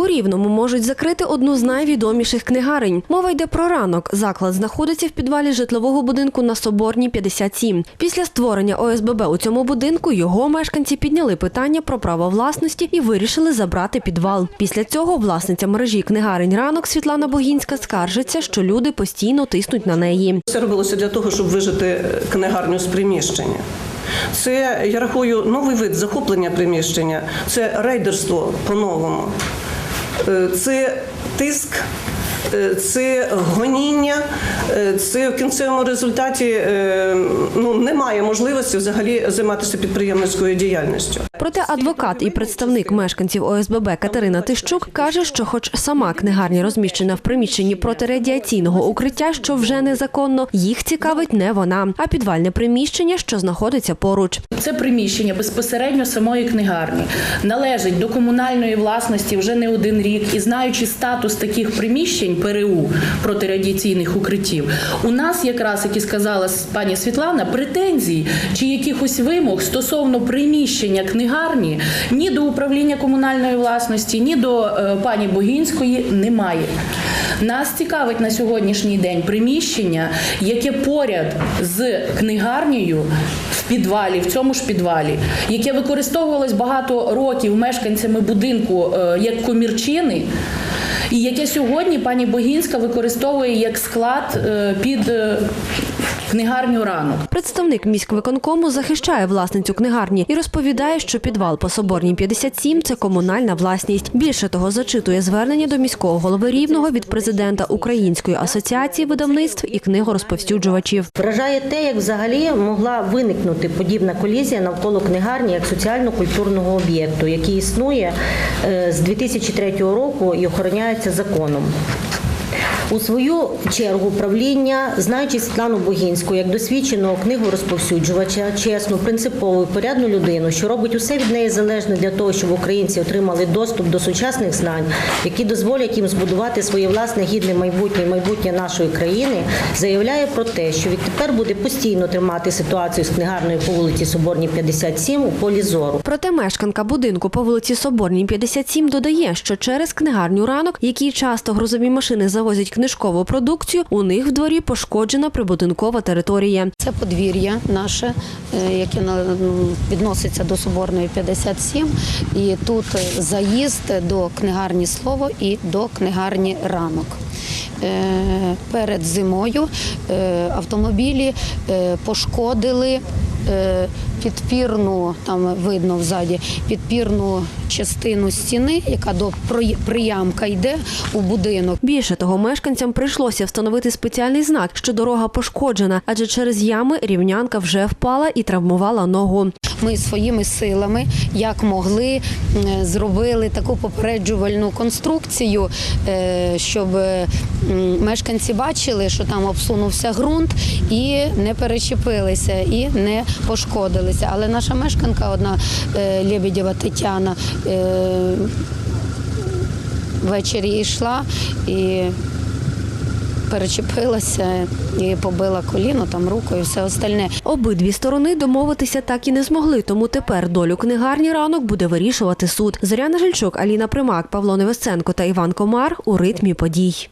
У Рівному можуть закрити одну з найвідоміших книгарень. Мова йде про ранок. Заклад знаходиться в підвалі житлового будинку на Соборній 57. Після створення ОСББ у цьому будинку його мешканці підняли питання про право власності і вирішили забрати підвал. Після цього власниця мережі книгарень ранок Світлана Богінська скаржиться, що люди постійно тиснуть на неї. Це робилося для того, щоб вижити книгарню з приміщення. Це, я рахую, новий вид захоплення приміщення, це рейдерство по-новому. Е, Це тиск, це гоніння, е, це в кінцевому результаті е, ну, немає можливості взагалі займатися підприємницькою діяльністю. Проте адвокат і представник мешканців ОСББ Катерина Тищук каже, що, хоч сама книгарня розміщена в приміщенні протирадіаційного укриття, що вже незаконно, їх цікавить не вона, а підвальне приміщення, що знаходиться поруч. Це приміщення безпосередньо самої книгарні належить до комунальної власності вже не один рік. І знаючи статус таких приміщень ПРУ протирадіаційних укриттів, у нас якраз, як і сказала пані Світлана, претензій чи якихось вимог стосовно приміщення книгарні ні до управління комунальної власності, ні до е, пані Богінської немає. Нас цікавить на сьогоднішній день приміщення, яке поряд з книгарнею в підвалі, в цьому ж підвалі, яке використовувалось багато років мешканцями будинку е, як комірчини. І яке сьогодні пані Богінська використовує як склад е, під е, книгарню ранок. Представник міськвиконкому захищає власницю книгарні і розповідає, що підвал по Соборній 57 – це комунальна власність. Більше того, зачитує звернення до міського голови Рівного від президента Української асоціації видавництв і книгорозповсюджувачів. Вражає те, як взагалі могла виникнути подібна колізія навколо книгарні як соціально-культурного об'єкту, який існує е, з 2003 року і охороняється законом. У свою чергу правління, знаючи Світлану Богінську як досвідченого книгорозповсюджувача, чесну, принципову, порядну людину, що робить усе від неї залежне для того, щоб українці отримали доступ до сучасних знань, які дозволять їм збудувати своє власне гідне майбутнє, майбутнє нашої країни, заявляє про те, що відтепер буде постійно тримати ситуацію з книгарною по вулиці Соборній 57 у полі зору. Проте мешканка будинку по вулиці Соборній 57 додає, що через книгарню ранок, якій часто грузові машини завозять книжкову продукцію, у них в дворі пошкоджена прибудинкова територія. Це подвір'я наше, е, яке відноситься до Соборної 57. І тут заїзд до книгарні Слово і до книгарні Ранок. Е, Перед зимою е, автомобілі пошкодили підпірну, там видно взаді, підпірну частину стіни, яка до приямка йде у будинок. Більше того, мешканцям прийшлося встановити спеціальний знак, що дорога пошкоджена, адже через ями рівнянка вже впала і травмувала ногу. Ми своїми силами, як могли, зробили таку попереджувальну конструкцію, е, щоб мешканці бачили, що там обсунувся ґрунт і не перечепилися, і не пошкодилися. Але наша мешканка, одна е, Лебедєва Тетяна, ввечері йшла і перечепилася і побила коліно, там руку і все остальне. Обидві сторони домовитися так і не змогли, тому тепер долю книгарні ранок буде вирішувати суд. Зоряна Жильчук, Аліна Примак, Павло Невесценко та Іван Комар у ритмі подій.